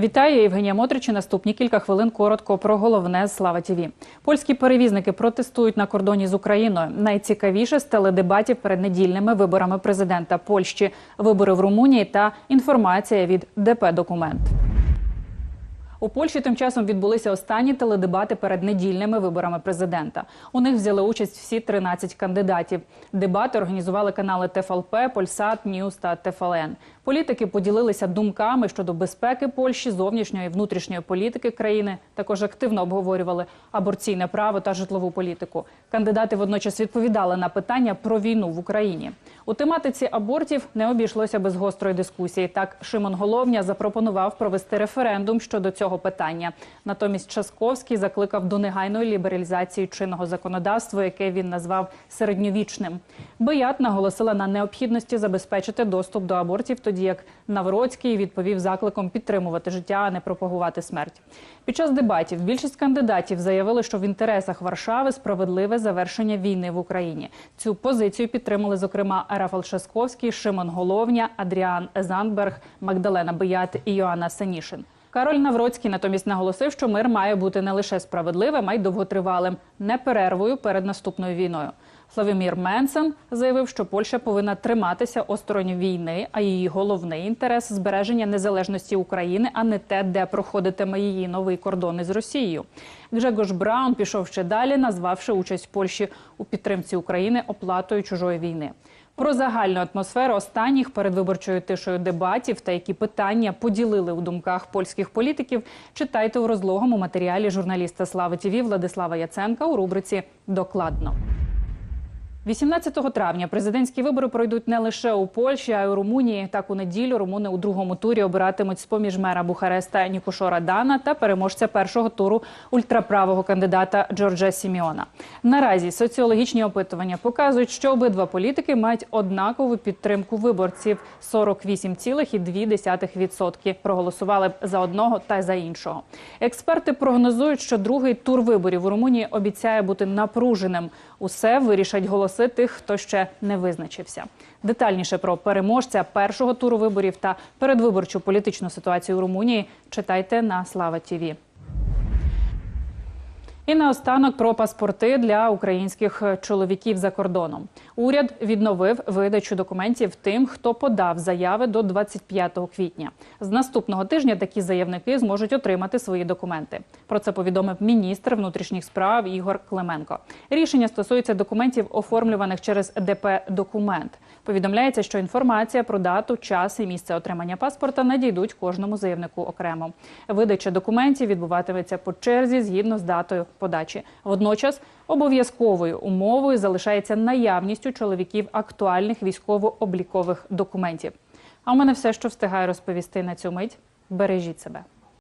Вітаю, Євгенія Мотрич. Наступні кілька хвилин коротко про головне Слава ТІВІ. Польські перевізники протестують на кордоні з Україною. Найцікавіше з теледебатів перед недільними виборами президента Польщі, вибори в Румунії та інформація від ДП Документ. У Польщі тим часом відбулися останні теледебати перед недільними виборами президента. У них взяли участь всі 13 кандидатів. Дебати організували канали ТФЛП, Польсат, Ньюс та ТФЛН. Політики поділилися думками щодо безпеки Польщі, зовнішньої і внутрішньої політики країни. Також активно обговорювали аборційне право та житлову політику. Кандидати водночас відповідали на питання про війну в Україні. У тематиці абортів не обійшлося без гострої дискусії. Так Шимон Головня запропонував провести референдум щодо цього питання. Натомість Часковський закликав до негайної лібералізації чинного законодавства, яке він назвав середньовічним. Бият наголосила на необхідності забезпечити доступ до абортів, тоді як Навроцький відповів закликом підтримувати життя, а не пропагувати смерть. Під час дебатів більшість кандидатів заявили, що в інтересах Варшави справедливе завершення війни в Україні. Цю позицію підтримали зокрема Рафал Шасковський, Шимон Головня, Адріан Зандберг, Магдалена Бият і Йоанна Сенішин. Кароль Навроцький натомість наголосив, що мир має бути не лише справедливим, а й довготривалим, не перервою перед наступною війною. Славімір Менсен заявив, що Польща повинна триматися осторонь війни, а її головний інтерес збереження незалежності України, а не те, де проходитиме її новий кордон із Росією. Гжегош Браун пішов ще далі, назвавши участь Польщі у підтримці України оплатою чужої війни. Про загальну атмосферу останніх передвиборчою тишою дебатів та які питання поділили у думках польських політиків. Читайте у розлогому матеріалі журналіста Слави ТІВІ Владислава Яценка у рубриці Докладно. 18 травня президентські вибори пройдуть не лише у Польщі, а й у Румунії. Так у неділю румуни у другому турі обиратимуть з поміж мера Бухареста Нікушора Дана та переможця першого туру ультраправого кандидата Джорджа Сіміона. Наразі соціологічні опитування показують, що обидва політики мають однакову підтримку виборців 48,2% проголосували б за одного та за іншого. Експерти прогнозують, що другий тур виборів у Румунії обіцяє бути напруженим. Усе вирішать голоси тих, хто ще не визначився. Детальніше про переможця першого туру виборів та передвиборчу політичну ситуацію в Румунії читайте на Слава Тіві. І наостанок про паспорти для українських чоловіків за кордоном. Уряд відновив видачу документів тим, хто подав заяви до 25 квітня. З наступного тижня такі заявники зможуть отримати свої документи. Про це повідомив міністр внутрішніх справ Ігор Клименко. Рішення стосується документів, оформлюваних через ДП Документ. Повідомляється, що інформація про дату, час і місце отримання паспорта надійдуть кожному заявнику окремо. Видача документів відбуватиметься по черзі згідно з датою подачі. Водночас обов'язковою умовою залишається наявність у чоловіків актуальних військово-облікових документів. А у мене все, що встигаю розповісти на цю мить. Бережіть себе.